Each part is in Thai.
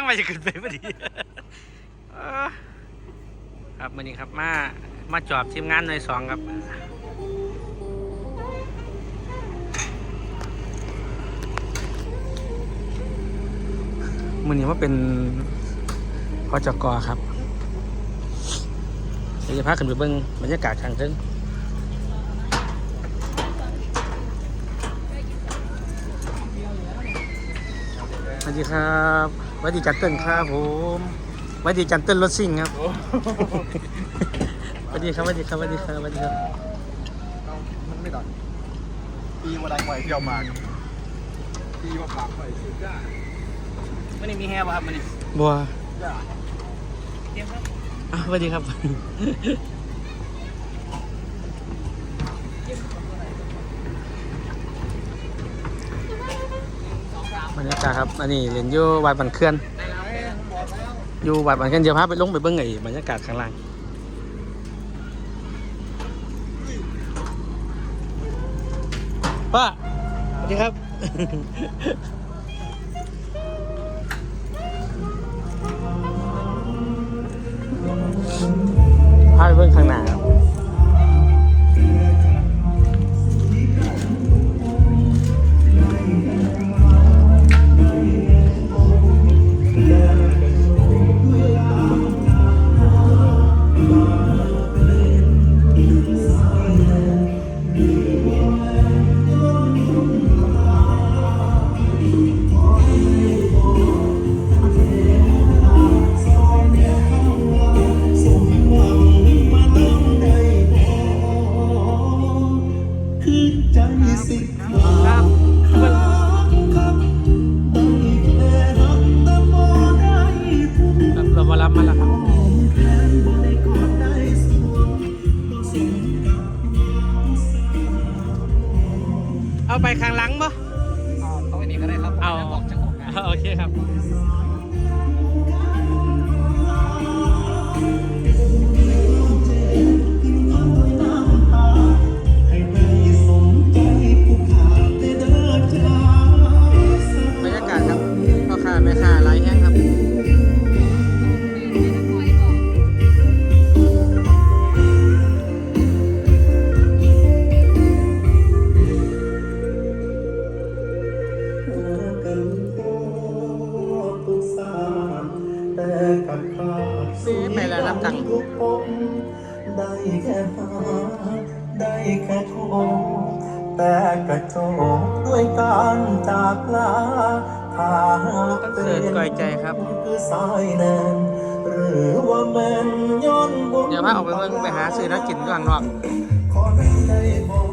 ลังมาจะขึ้นไปพอดีครับวันนี้ครับมา มาจอบทีมงานหน่วยสองครับมือนี้ว่าเป็นพอจกครับเดี๋ยวจะพาขึ้นไปเบิ้งบรรยากาศทางเทิงสวัสดีครับ วัสดีจันเติ้ลครับผมสวัสดีจันเติ้ลรถซิ่งครับสวัสดีครับสวัสดีครับสวัสดีครับสวัสดีครับมันไม่ดังปีวันใดไหวเที่ยวมาครับปีว่าปากไหวสุดยอดมันนี่มีแฮป่ะครับมันนี่บัวยอดเตรียมครับอะสวัสดีครับ บรรยาครับ อันนี้เรียนอยู่วัดบันเขื่อน อยู่วัดบันเขื่อนเดี๋ยวพาไปลงไปเบิ้งไอ้บรรยากาศข้างล่างป้าสวัสดีครับ พาไปเบิ้งข้างหน้าครับ ไปข้างหลังบ่เอาไปนี่ก็ได้ครับเอา บอกจะของงาน โอเคครับ ทุกปมได้แค่หาได้แค่โทรแต่กระจกด้วยการจากลาถ้าหากคอนเสิร์ตก่อยใจครับคือสายแนนหรือว่าแม่นย้อนบุญเดี๋ยวพาออกไปเมืองไปหาซื้อแล้วกินข้างนอกขอนั้นได้บอก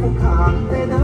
กินแทนด้วยน้ำตาให้ได้